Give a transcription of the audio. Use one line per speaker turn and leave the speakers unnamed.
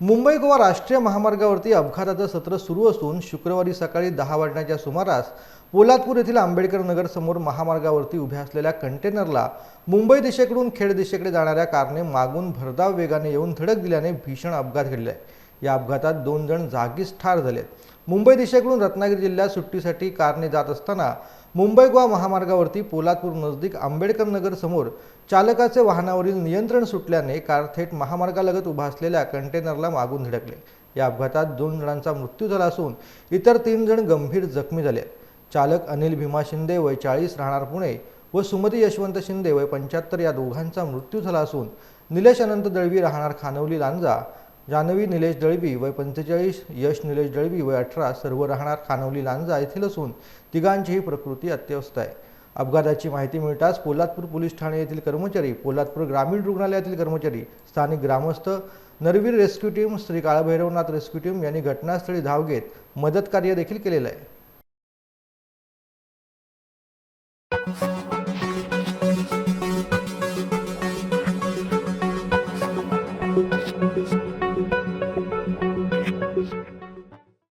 मुंबई गोवा राष्ट्रीय महामार्गावरती अपघाताचं सत्र सुरू असून शुक्रवारी सकाळी दहा वाजण्याच्या सुमारास पोलादपूर येथील आंबेडकर नगरसमोर महामार्गावरती उभ्या असलेल्या कंटेनरला मुंबई दिशेकडून खेड दिशेकडे जाणाऱ्या कारने मागून भरधाव वेगाने येऊन धडक दिल्याने भीषण अपघात घडलाय या अपघातात दोन जण जागीच ठार झालेत. मुंबई दिशेकडून रत्नागिरी जिल्ह्यात सुट्टीसाठी कारने जात असताना मुंबई गोवा महामार्गावरती पोलादपूर नजदीक आंबेडकर नगर समोर चालकाचे वाहनावरील नियंत्रण सुटल्याने कार थेट महामार्गालगत उभा असलेल्या कंटेनरला मागून धडकले. या अपघातात दोन जणांचा मृत्यू झाला असून इतर तीन जण गंभीर जखमी झाले चालक अनिल भीमा शिंदे वय चाळीस राहणार पुणे व सुमती यशवंत शिंदे वय पंच्याहत्तर या दोघांचा मृत्यू झाला असून निलेश अनंत दळवी राहणार खानवली लांजा जानवी निलेश दळवी वय पंचेचाळीस यश निलेश दळवी वय अठरा सर्व राहणार खानवली लांजा येथील असून तिघांचीही प्रकृती अत्यवस्थ आहे अपघाताची माहिती मिळताच पोलादपूर पोलीस ठाणे येथील कर्मचारी पोलादपूर ग्रामीण रुग्णालयातील कर्मचारी स्थानिक ग्रामस्थ Narveer rescue team Shri Kalbhairavnath rescue team यांनी घटनास्थळी धाव घेत मदत कार्य देखील केलेलं आहे
Thank you.